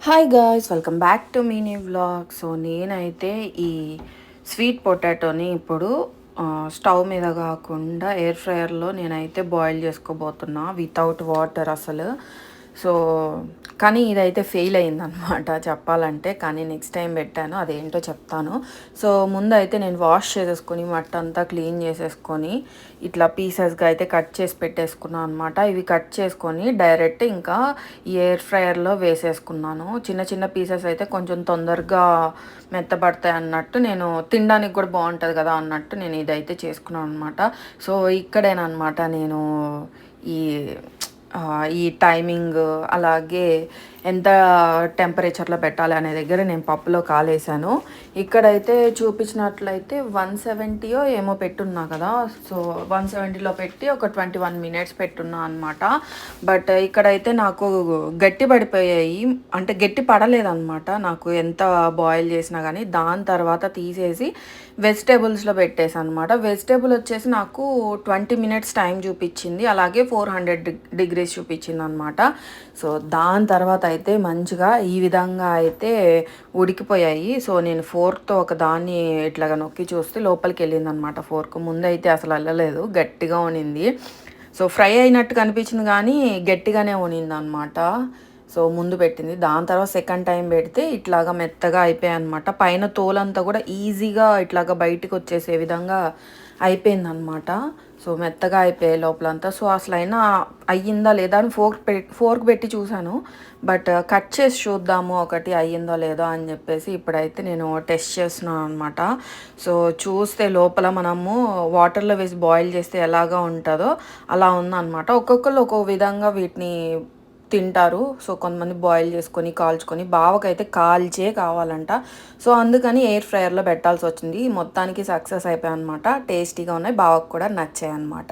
Hi guys welcome back to mini vlog so నేనైతే ఈ sweet పొటాటోని ఇప్పుడు స్టవ్ మీద కాకుండా ఎయిర్ ఫ్రయర్లో నేనైతే బాయిల్ చేసుకోబోతున్నా వితౌట్ వాటర్ అసలు. సో కానీ ఇదైతే ఫెయిల్ అయిందనమాట చెప్పాలంటే. కానీ నెక్స్ట్ టైం పెట్టాను అదేంటో చెప్తాను. సో ముందు అయితే నేను వాష్ చేసేసుకొని మట్టి అంతా క్లీన్ చేసేసుకొని ఇట్లా పీసెస్గా అయితే కట్ చేసి పెట్టేసుకున్నాను అనమాట ఇవి కట్ చేసుకొని డైరెక్ట్ ఇంకా ఎయిర్ ఫ్రైయర్లో వేసేసుకున్నాను. చిన్న చిన్న పీసెస్ అయితే కొంచెం తొందరగా మెత్తబడతాయి అన్నట్టు నేను తినడానికి కూడా బాగుంటుంది కదా అన్నట్టు నేను ఇదైతే చేసుకున్నాను అనమాట సో ఇక్కడేనమాట నేను ఈ టైమింగ్ అలాగే ఎంత టెంపరేచర్లో పెట్టాలి అనే దగ్గర నేను పప్పులో కాలేసాను ఇక్కడైతే చూపించినట్లయితే వన్ సెవెంటీయో ఏమో పెట్టున్నా కదా. సో వన్ సెవెంటీలో పెట్టి ఒక ట్వంటీ వన్ మినిట్స్ పెట్టున్నా అనమాట బట్ ఇక్కడైతే నాకు గట్టి పడిపోయాయి. అంటే గట్టి పడలేదన్నమాట. నాకు ఎంత బాయిల్ చేసినా కానీ దాని తర్వాత తీసేసి వెజిటేబుల్స్లో పెట్టేసాను అనమాట వెజిటేబుల్ వచ్చేసి నాకు ట్వంటీ మినిట్స్ టైం చూపించింది. అలాగే ఫోర్ హండ్రెడ్ డిగ్రీస్ చూపించింది అనమాట సో దాని తర్వాత అయితే మంచిగా ఈ విధంగా అయితే ఉడికిపోయాయి. సో నేను ఫోర్క్తో ఒక దాన్ని ఇట్లాగా నొక్కి చూస్తే లోపలికి వెళ్ళింది అనమాట ఫోర్క్. ముందైతే అసలు వెళ్ళలేదు గట్టిగా ఉనింది. సో ఫ్రై అయినట్టు కనిపించింది కానీ గట్టిగానే ఉనింది అనమాట సో ముందు పెట్టింది. దాని తర్వాత సెకండ్ టైం పెడితే ఇట్లాగా మెత్తగా అయిపోయాయి అనమాట పైన తోలంతా కూడా ఈజీగా ఇట్లాగా బయటకు వచ్చేసే విధంగా అయిపోయిందనమాట. సో మెత్తగా అయిపోయే లోపలంతా. సో అసలు అయినా అయ్యిందా లేదా అని ఫోర్క్ పెట్టి ఫోర్క్ పెట్టి చూశాను. బట్ కట్ చేసి చూద్దాము ఒకటి అయ్యిందో లేదో అని చెప్పేసి ఇప్పుడైతే నేను టెస్ట్ చేస్తున్నాను అనమాట. సో చూస్తే లోపల మనము వాటర్లో వేసి బాయిల్ చేస్తే ఎలాగా ఉంటుందో అలా ఉందన్నమాట ఒక్కొక్కరు ఒక్కొక్క విధంగా వీటిని తింటారు. సో కొంతమంది బాయిల్ చేసుకొని కాల్చుకొని బావకైతే కాల్చే కావాలంట. సో అందుకని ఎయిర్ ఫ్రైయర్లో పెట్టాల్సి వచ్చింది. మొత్తానికి సక్సెస్ అయిపోయాయి అనమాట టేస్టీగా ఉన్నాయి. బావకు కూడా నచ్చాయి అనమాట